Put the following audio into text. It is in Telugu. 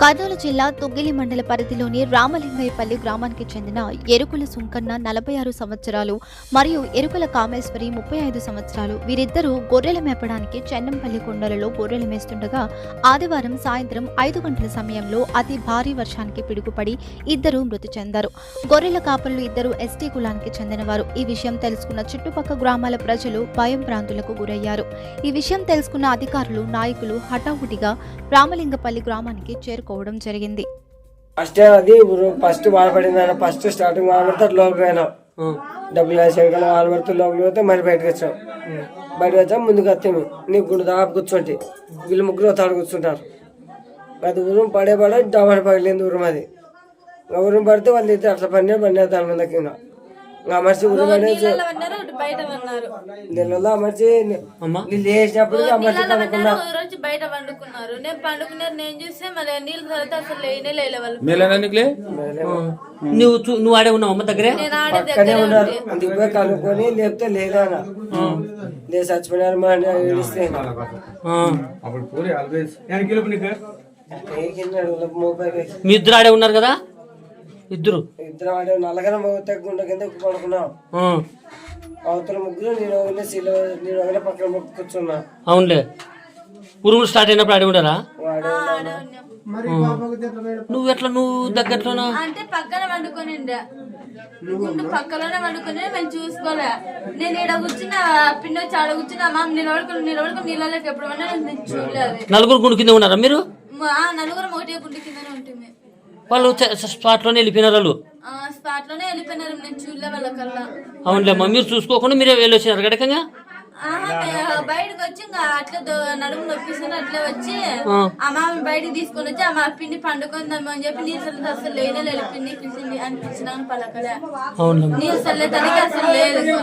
కర్నూలు జిల్లా తుగ్గిలి మండల పరిధిలోని రామలింగయ్యపల్లి గ్రామానికి చెందిన ఎరుకుల సుంకన్న నలభై ఆరు సంవత్సరాలు మరియు ఎరుకుల కామేశ్వరి ముప్పై ఐదు సంవత్సరాలు వీరిద్దరూ గొర్రెలు మేపడానికి చెన్నంపల్లి కొండలలో గొర్రెలు మేస్తుండగా ఆదివారం సాయంత్రం ఐదు గంటల సమయంలో అతి భారీ వర్షానికి పిడుగుపడి ఇద్దరు మృతి చెందారు. గొర్రెల కాపరులు ఇద్దరు ఎస్టీ కులానికి చెందినవారు. ఈ విషయం తెలుసుకున్న చుట్టుపక్కల గ్రామాల ప్రజలు భయం భ్రాంతులకు గురయ్యారు. ఈ విషయం తెలుసుకున్న అధికారులు నాయకులు హఠాహుటిగా రామలింగపల్లి గ్రామానికి చేరుకోవడం జరిగింది. ఫస్ట్ అది. ఫస్ట్ బాధపడింది ఫస్ట్ స్టార్టింగ్ వాడబడితే అట్లా లోపలికి పోయినాం. డబ్బులు వేసాక వాడబడితే లోపలికి పోతే మరి బయటకు వచ్చాం. బయటకు వచ్చాం ముందుకు వస్తాము నీ గుండు దాపు కూర్చోండి వీళ్ళు ముగ్గురు తాడు కూర్చుంటారు. అది ఊరం పడే పడే డమాడ పగిలింది ఊరం అది ఊరం పడితే వాళ్ళు ఇద్దరు అట్లా పడినా పడినా దాని మీద కింద. అన్నారు నీళ్ళలో మనిషి నీళ్ళు వేసినప్పుడు రోజు బయట పండుకున్నారు. నేను పండుకున్నారు నేను చూస్తే మళ్ళీ నీళ్ళు తర్వాత అసలు లేనే లేలే వాళ్ళు. నువ్వు చూ- నువ్వు ఆడే ఉన్నావు అమ్మ దగ్గరే? నేను పక్కనే ఉన్నారు. అందుకు పోయి కనుక్కొని లేపితే లేదా లేదు చచ్చిపోయినారు మా ఏడిస్తే. మోపైకి మీ ఇద్దరు ఆడే ఉన్నారు కదా? ఇద్దరు. ఇద్దరు వాడే నల్లగన మోతే గుండె కింద పడుకున్నాం. అవతల ముగ్గురు నేను ఒకనే సీలో నేను ఒకనే పక్కన మొక్కు కూర్చున్నా. అవునులే. ఉరుములు స్టార్ట్ అయినప్పుడు ఆడే ఉండరా. నువ్వు ఎట్లా నువ్వు దగ్గరలోనా? అంటే పక్కన వండుకొని గుండు పక్కలోనే వండుకొని మేము చూసుకోలే. నేను ఈడ కూర్చున్న పిన్న వచ్చి ఆడ కూర్చున్న మా నిలబడుకుని నిలబడుకుని నీళ్ళలోకి ఎప్పుడు చూడలేదు. నలుగురు గుండు కింద ఉన్నారా మీరు? ఆ నలుగురం ఒకటే గుండు కిందనే ఉంటుంది వాళ్ళు స్పాట్లోనే వెళ్ళిపోయినారు వాళ్ళు. ఆ స్పాట్లోనే వెళ్ళిపోయినారు. నేను చూడలే అవునులేమ్మా మీరు చూసుకోకుండా మీరే వెళ్ళొచ్చినారు గడకంగా బయటకు వచ్చి ఇంకా అట్లా నడుము నొప్పిస్తుంది అట్లా వచ్చి ఆ. ఆ మామ బయటికి తీసుకొని వచ్చి ఆ మా పిండి పండుకుందాము అని చెప్పి నీరు అసలు లేనే లేదు. పిండి పిండి అనిపించినాను పలకలే. నీరు చల్లేదానికి అసలు లేదు.